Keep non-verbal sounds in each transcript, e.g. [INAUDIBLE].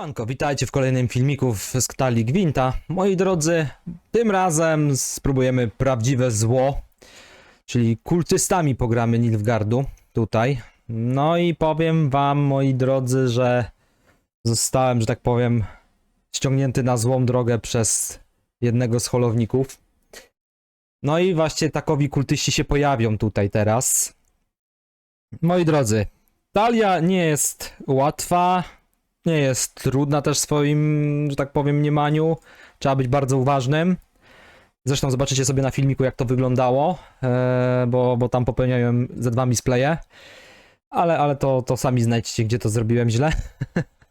Siemanko, witajcie w kolejnym filmiku w Skali Gwinta. Moi drodzy, tym razem spróbujemy prawdziwe zło, czyli kultystami pogramy Nilfgardu tutaj. No i powiem wam, moi drodzy, że zostałem, że tak powiem, ściągnięty na złą drogę przez jednego z holowników. No i właśnie takowi kultyści się pojawią tutaj teraz. Moi drodzy, Talia nie jest łatwa, nie jest trudna też w swoim, że tak powiem, mniemaniu. Trzeba być bardzo uważnym. Zresztą zobaczycie sobie na filmiku, jak to wyglądało, e, bo, bo tam popełniałem ze dwa misplaye. Ale, ale to, to sami znajdźcie, gdzie to zrobiłem źle.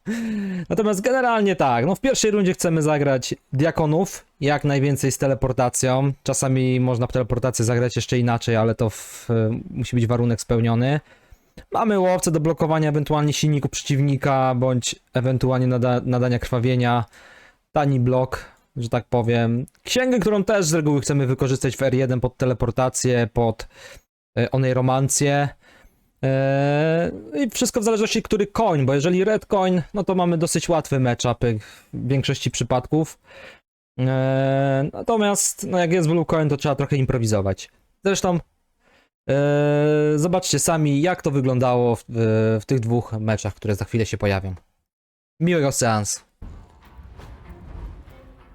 [LAUGHS] Natomiast generalnie tak, no w pierwszej rundzie chcemy zagrać diakonów, jak najwięcej z teleportacją. Czasami można w teleportację zagrać jeszcze inaczej, ale to w, musi być warunek spełniony. Mamy łowcę do blokowania ewentualnie silniku przeciwnika, bądź ewentualnie nada nadania krwawienia. Tani blok, że tak powiem. Księgę, którą też z reguły chcemy wykorzystać w R1 pod teleportację, pod e, onej romancję. E, I wszystko w zależności, który koń, bo jeżeli red coin, no to mamy dosyć łatwy matchup w większości przypadków. E, natomiast, no jak jest blue coin, to trzeba trochę improwizować. Zresztą zobaczcie sami, jak to wyglądało w, w tych dwóch meczach, które za chwilę się pojawią. Miłego seansu.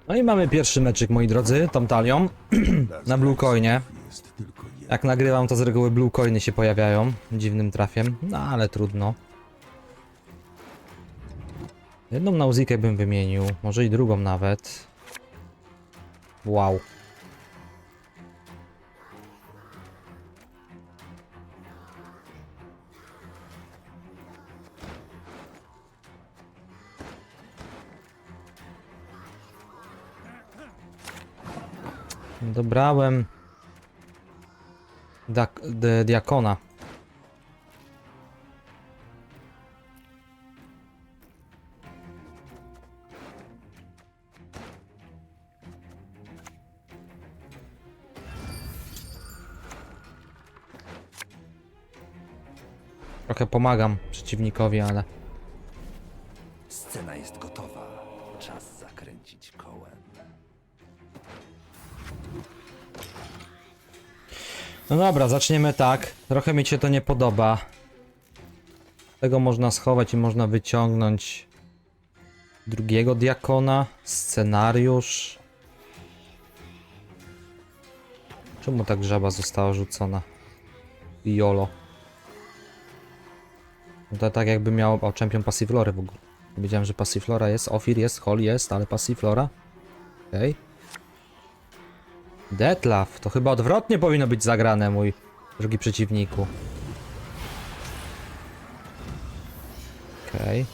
No i mamy pierwszy meczyk, moi drodzy, tą [CLEARS THROAT] na Blue Coinie. Jak nagrywam, to z reguły Blue Coiny się pojawiają dziwnym trafiem, no ale trudno. Jedną nauzikę bym wymienił, może i drugą nawet. Wow. Dobrałem d- diakona. Trochę pomagam przeciwnikowi, ale No dobra, zaczniemy tak. Trochę mi się to nie podoba. Tego można schować i można wyciągnąć drugiego diakona. Scenariusz. Czemu tak żaba została rzucona? Jolo. No to tak jakby miał... O, champion Passiflory w ogóle. Wiedziałem, że Passiflora jest, Ofir jest, Hol jest, ale Passiflora. Okej. Okay. Detlaf, to chyba odwrotnie powinno być zagrane, mój drogi przeciwniku. Okej. Trony,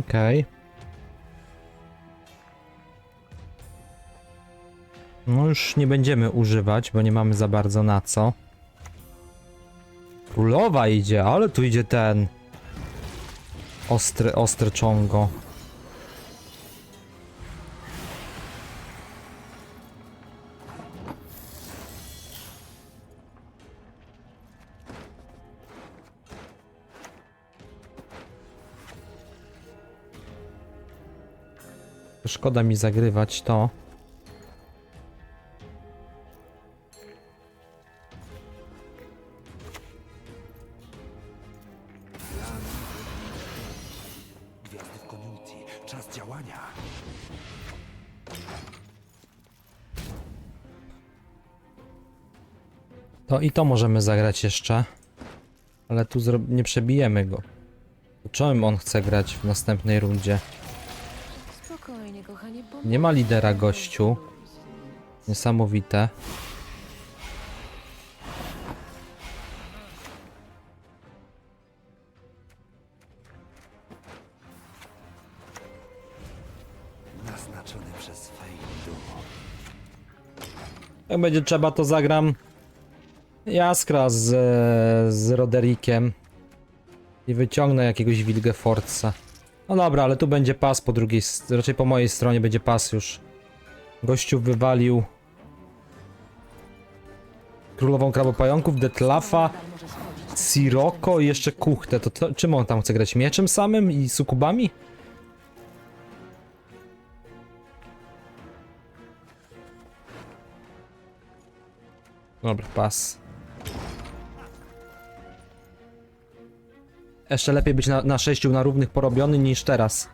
Okej. No już nie będziemy używać, bo nie mamy za bardzo na co. Królowa idzie, ale tu idzie ten... Ostry, ostry czongo. Szkoda mi zagrywać to. To i to możemy zagrać jeszcze. Ale tu nie przebijemy go. Czym on chce grać w następnej rundzie? Spokojnie, kochanie. Nie ma lidera gościu. Niesamowite. Naznaczony przez Fejdu. Jak będzie trzeba, to zagram Jaskra z, z Roderikiem i wyciągnę jakiegoś Wilgefortza. No dobra, ale tu będzie pas po drugiej, raczej po mojej stronie będzie pas już. Gościu wywalił Królową Krabopająków, Detlafa, Siroko i jeszcze Kuchtę. To, to czym on tam chce grać? Mieczem samym i sukubami? Dobra, pas. Jeszcze lepiej być na, na sześciu na równych porobiony niż teraz.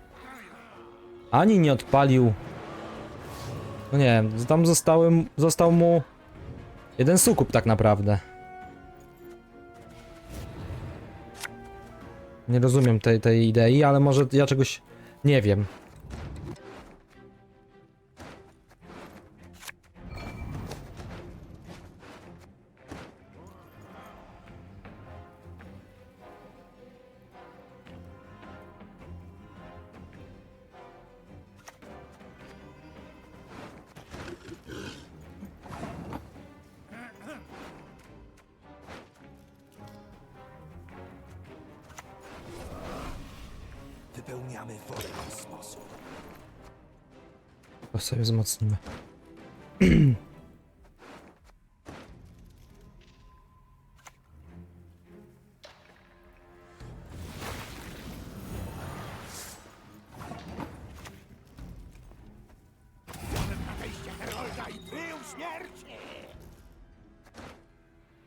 Ani nie odpalił. No nie wiem, tam został mu jeden sukup tak naprawdę. Nie rozumiem tej, tej idei, ale może ja czegoś nie wiem. Wypełniamy wolę kosmosu. To sobie wzmocnimy. [CLEARS THROAT]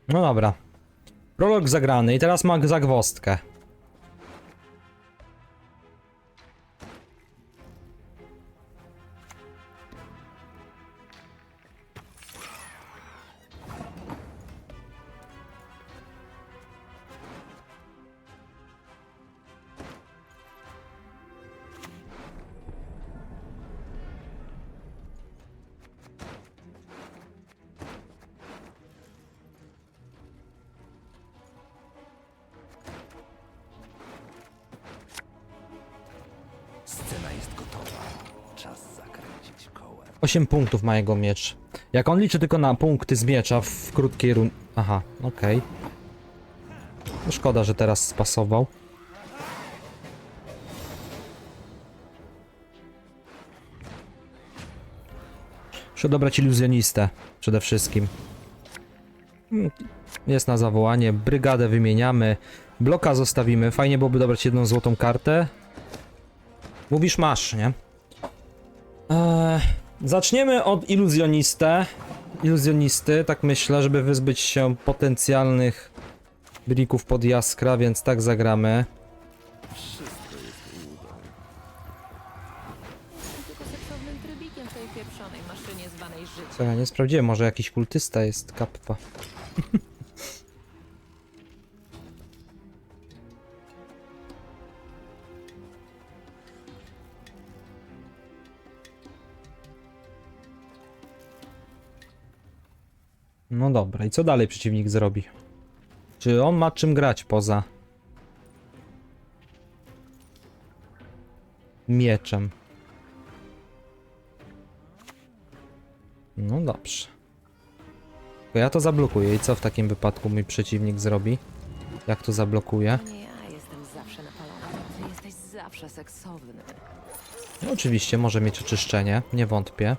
No dobra. Prolog zagrany i teraz ma zagwostkę. 8 punktów ma jego miecz. Jak on liczy tylko na punkty z miecza w krótkiej run... Aha, okej. No szkoda, że teraz spasował. Muszę dobrać iluzjonistę przede wszystkim. Mm, Jest na zawołanie, brygadę wymieniamy, bloka zostawimy. Fajnie byłoby dobrać jedną złotą kartę. Mówisz masz, nie? Eee, zaczniemy od iluzjonistę. Iluzjonisty, tak myślę, żeby wyzbyć się potencjalnych blików pod jaskra, więc tak zagramy. Tylko seksownym trybikiem w tej pieprzonej maszynie zwanej. Co ja nie sprawdziłem, może jakiś kultysta jest kappa. No dobra, i co dalej przeciwnik zrobi? Czy on ma czym grać poza mieczem? No dobrze. Ja to zablokuję i co w takim wypadku mój przeciwnik zrobi? Jak to zablokuje? Nie ja jestem zawsze napalona. Ty jesteś zawsze seksowny. No, oczywiście może mieć oczyszczenie, nie wątpię.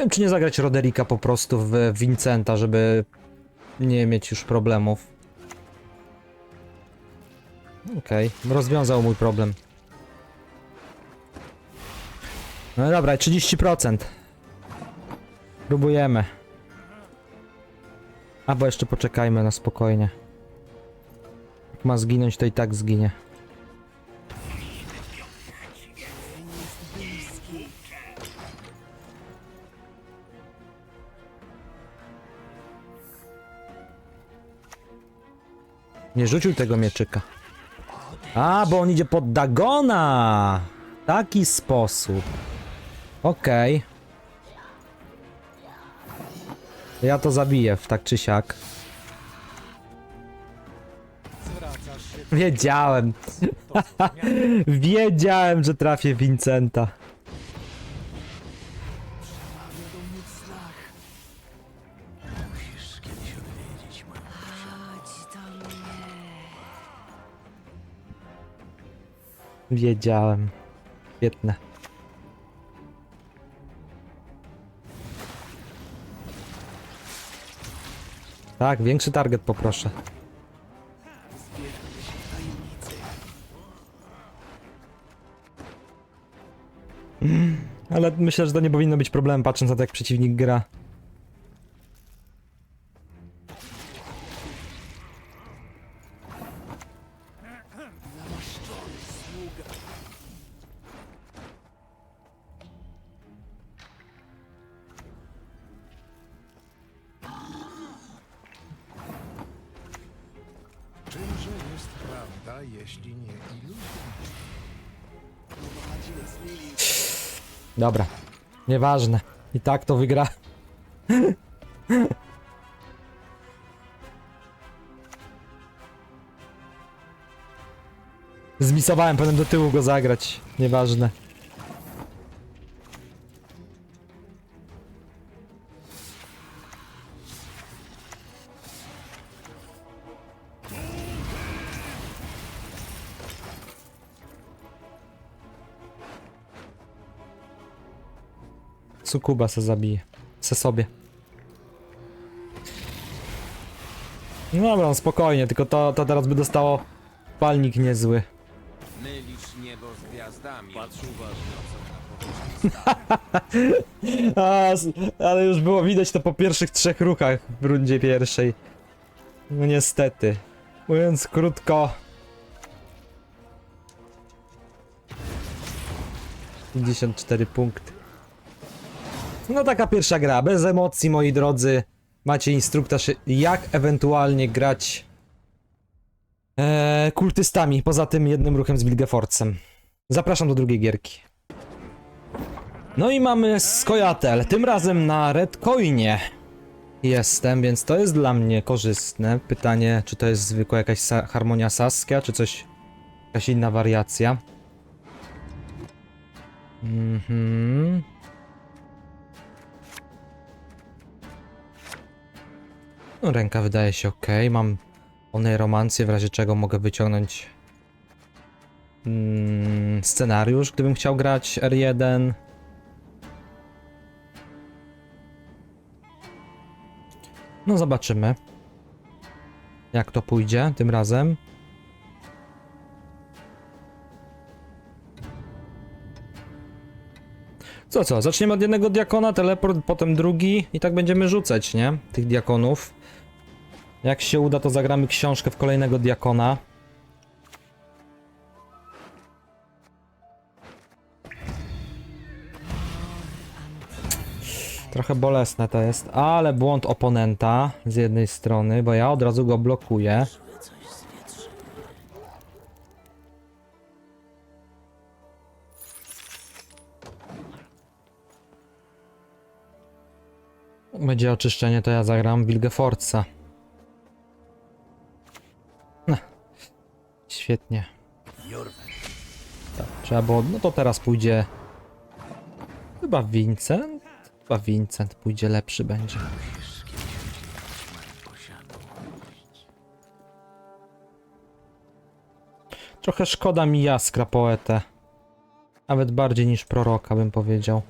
Nie wiem, czy nie zagrać Roderika po prostu w Vincenta, żeby nie mieć już problemów. Okej, rozwiązał mój problem. No dobra, 30%. Próbujemy. Albo jeszcze poczekajmy na spokojnie. Jak ma zginąć, to i tak zginie. Nie rzucił tego mieczyka. A, bo on idzie pod Dagona! Taki sposób. Okej. Ja to zabiję w tak czy siak. Wiedziałem. [LAUGHS] Wiedziałem, że trafię Vincenta. Wiedziałem. Świetne. Tak, większy target poproszę. Mm, Ale myślę, że to nie powinno być problemem, patrząc na to, jak przeciwnik gra. Dobra, nieważne. I tak to wygra. [LAUGHS] Zmisowałem, potem do tyłu go zagrać. Nieważne. Sukuba se zabije. Se sobie. No dobra, no spokojnie, tylko to, to teraz by dostało palnik niezły. Mylisz niebo z gwiazdami. Patrz [LAUGHS] A, s- ale już było widać to po pierwszych trzech ruchach w rundzie pierwszej. No niestety. Mówiąc krótko. 54 punkty. No taka pierwsza gra, bez emocji moi drodzy. Macie instruktaż jak ewentualnie grać e, kultystami, poza tym jednym ruchem z Wilgeforcem. Zapraszam do drugiej gierki. No i mamy Skojatel, tym razem na Redcoinie jestem, więc to jest dla mnie korzystne. Pytanie, czy to jest zwykła jakaś sa harmonia Saskia, czy coś, jakaś inna wariacja. Mhm. No, ręka wydaje się ok. Mam onej romancję, w razie czego mogę wyciągnąć mm, scenariusz, gdybym chciał grać R1. No zobaczymy. Jak to pójdzie tym razem. Co, co? Zaczniemy od jednego diakona, teleport, potem drugi i tak będziemy rzucać, nie? Tych diakonów. Jak się uda, to zagramy książkę w kolejnego diakona. Trochę bolesne to jest, ale błąd oponenta z jednej strony, bo ja od razu go blokuję. Będzie oczyszczenie, to ja zagram Wilgefortza. No. Świetnie. Tak, trzeba było, no to teraz pójdzie chyba Vincent. Chyba Vincent pójdzie lepszy będzie. Trochę szkoda mi jaskra poetę. Nawet bardziej niż proroka bym powiedział.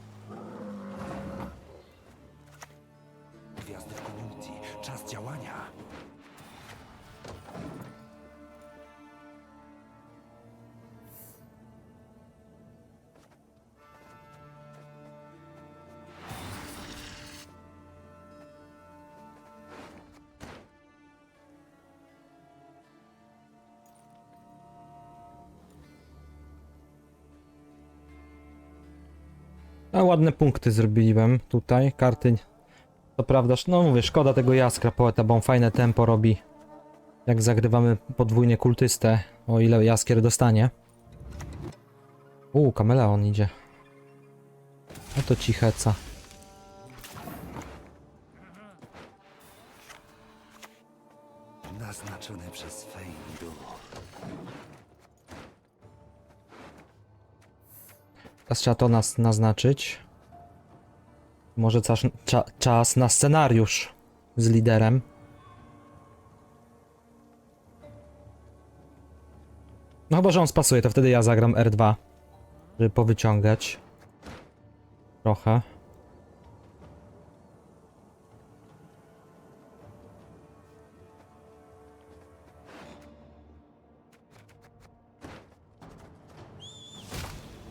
Ładne punkty zrobiłem tutaj. Karty. To prawda, no mówię, szkoda tego jaskra poeta, bo on fajne tempo robi. Jak zagrywamy podwójnie kultystę, o ile jaskier dostanie. Uuu, kameleon idzie. No to cicheca. Naznaczone przez. Teraz trzeba to nas naznaczyć. Może czas, cza, czas na scenariusz z liderem. No chyba, że on spasuje, to wtedy ja zagram R2. Żeby powyciągać. Trochę.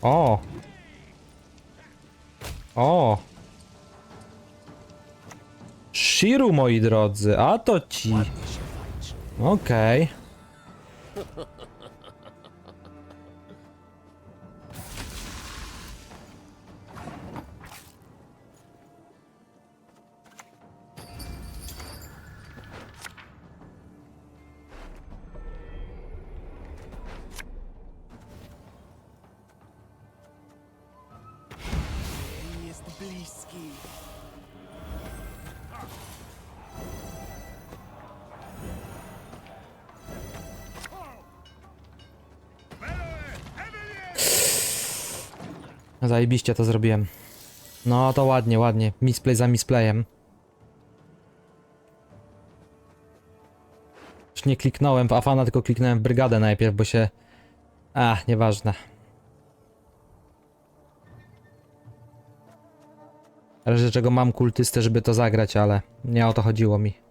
O! O! Shiru, moi drodzy, a to ci. Okej. Jest Zajebiście to zrobiłem. No to ładnie, ładnie. Misplay za misplayem. Już nie kliknąłem w Afana, tylko kliknąłem w brygadę najpierw, bo się... A, nieważne. W razie czego mam kultystę, żeby to zagrać, ale nie o to chodziło mi.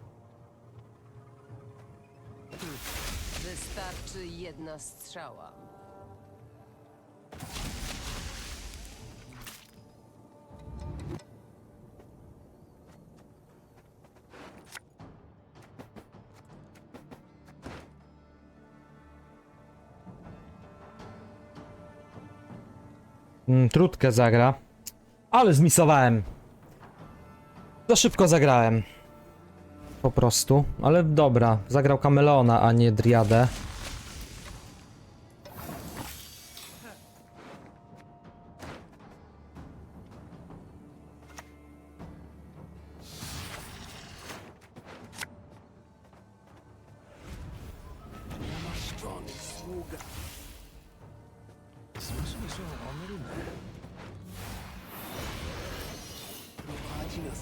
Mm, trutkę zagra. Ale zmisowałem. Za szybko zagrałem. Po prostu. Ale dobra, zagrał Kameleona, a nie Driadę.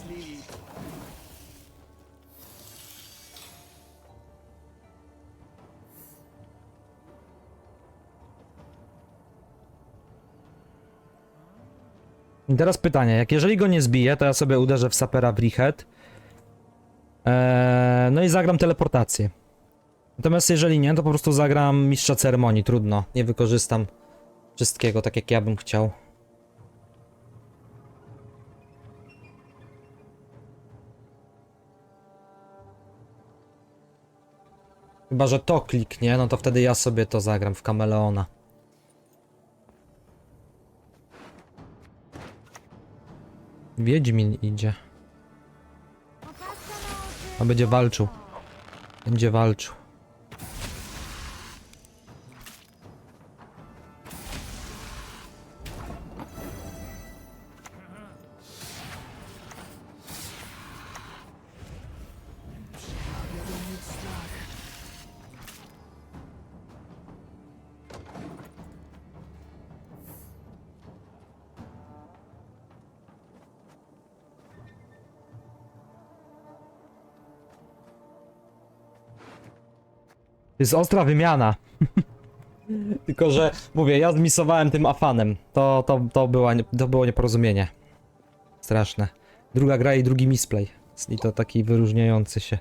Lilith. I teraz pytanie, jak jeżeli go nie zbiję, to ja sobie uderzę w sapera w Richet. Eee, no i zagram teleportację. Natomiast jeżeli nie, to po prostu zagram mistrza ceremonii, trudno. Nie wykorzystam wszystkiego tak jak ja bym chciał. Chyba, że to kliknie, no to wtedy ja sobie to zagram w Kameleona. Wiedźmin idzie. A będzie walczył. Będzie walczył. Jest ostra wymiana. [LAUGHS] Tylko, że mówię, ja zmisowałem tym afanem. To, to, to, była, to było nieporozumienie. Straszne. Druga gra i drugi misplay. I to taki wyróżniający się.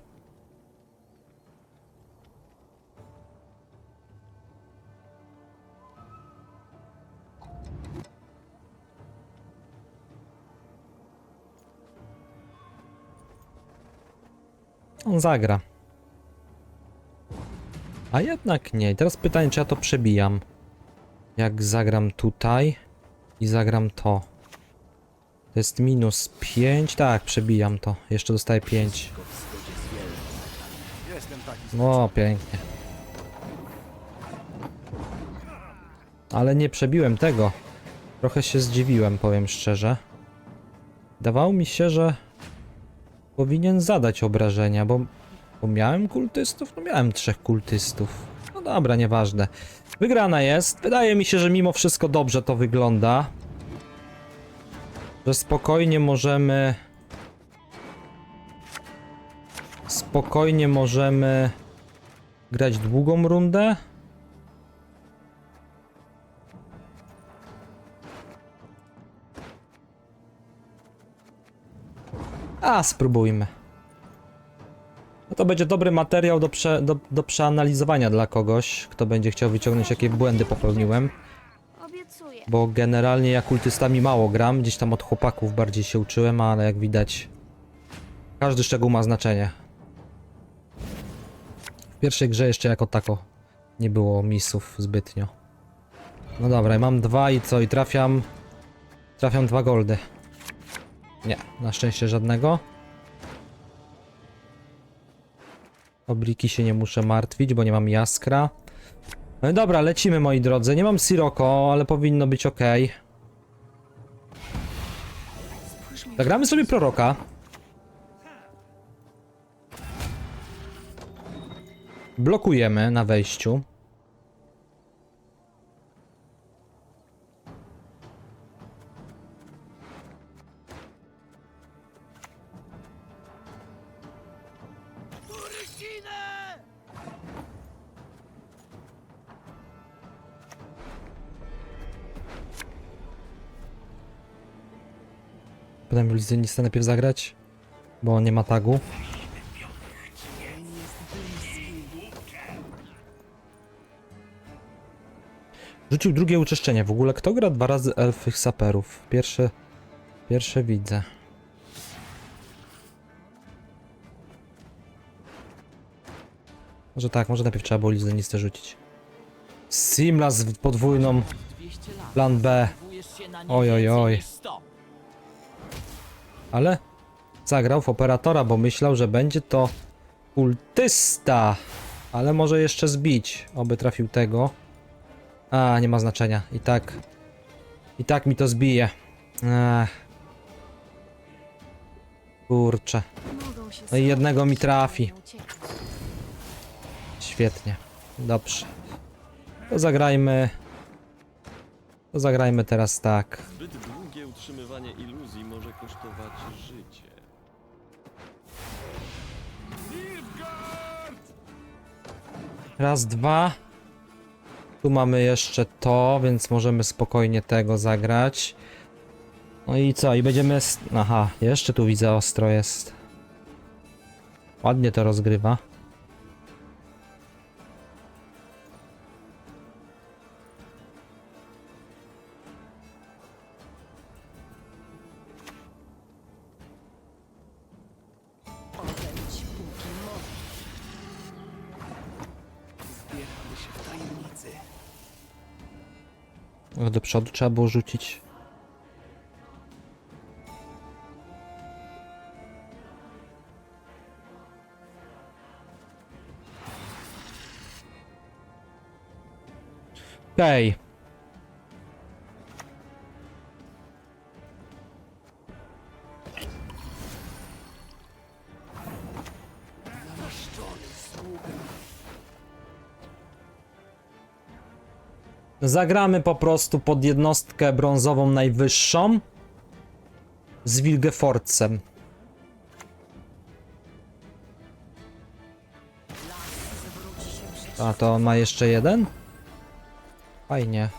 On zagra. A jednak nie. Teraz pytanie, czy ja to przebijam. Jak zagram tutaj i zagram to. To jest minus 5. Tak, przebijam to. Jeszcze dostaję 5. O, pięknie. Ale nie przebiłem tego. Trochę się zdziwiłem, powiem szczerze. Dawało mi się, że powinien zadać obrażenia, bo, bo miałem kultystów? No miałem trzech kultystów. No dobra, nieważne. Wygrana jest. Wydaje mi się, że mimo wszystko dobrze to wygląda. Że spokojnie możemy... Spokojnie możemy grać długą rundę. A, spróbujmy. To będzie dobry materiał do, prze, do, do przeanalizowania dla kogoś, kto będzie chciał wyciągnąć, jakie błędy popełniłem. Obiecuję. Bo generalnie ja kultystami mało gram, gdzieś tam od chłopaków bardziej się uczyłem, ale jak widać, każdy szczegół ma znaczenie. W pierwszej grze jeszcze jako tako nie było misów zbytnio. No dobra, mam dwa i co? I trafiam... Trafiam dwa goldy. Nie, na szczęście żadnego. Obliki się nie muszę martwić, bo nie mam jaskra. No dobra, lecimy moi drodzy. Nie mam Siroko, ale powinno być ok. Zagramy sobie proroka. Blokujemy na wejściu. Potem Lizynista najpierw zagrać, bo on nie ma tagu. Rzucił drugie uczyszczenie. W ogóle kto gra dwa razy elfych saperów? Pierwsze, pierwsze widzę. Może tak, może najpierw trzeba było Lizynistę rzucić. Simla z podwójną. Plan B. Oj, oj, oj. Ale zagrał w operatora, bo myślał, że będzie to kultysta. Ale może jeszcze zbić. Oby trafił tego. A, nie ma znaczenia. I tak. I tak mi to zbije. Ech. Kurczę. No i jednego mi trafi. Świetnie. Dobrze. To zagrajmy. To zagrajmy teraz tak. Utrzymywanie iluzji może kosztować życie. Raz, dwa. Tu mamy jeszcze to, więc możemy spokojnie tego zagrać. No i co? I będziemy... Aha, jeszcze tu widzę ostro jest. Ładnie to rozgrywa. Do przodu trzeba było rzucić. Okej. Namaszczony Zagramy po prostu pod jednostkę brązową najwyższą z Wilgefortzem. A to on ma jeszcze jeden? Fajnie.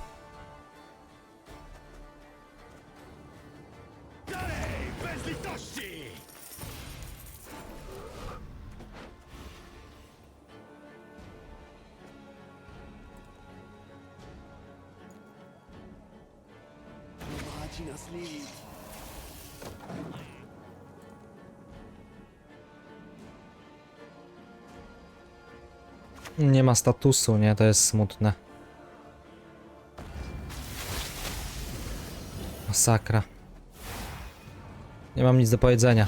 Nie ma statusu, nie? To jest smutne. Masakra. Nie mam nic do powiedzenia.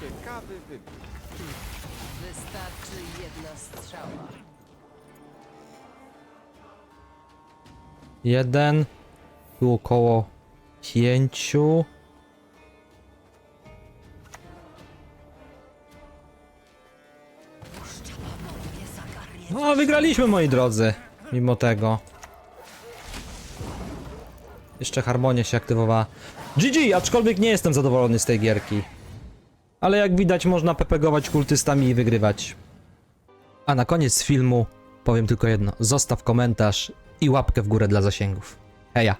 Ciekawy wybór. Wystarczy jedna strzała. Jeden. Tu około pięciu. No, wygraliśmy, moi drodzy. Mimo tego. Jeszcze harmonia się aktywowała. GG, aczkolwiek nie jestem zadowolony z tej gierki. Ale jak widać, można pepegować kultystami i wygrywać. A na koniec filmu powiem tylko jedno. Zostaw komentarz i łapkę w górę dla zasięgów. Heja!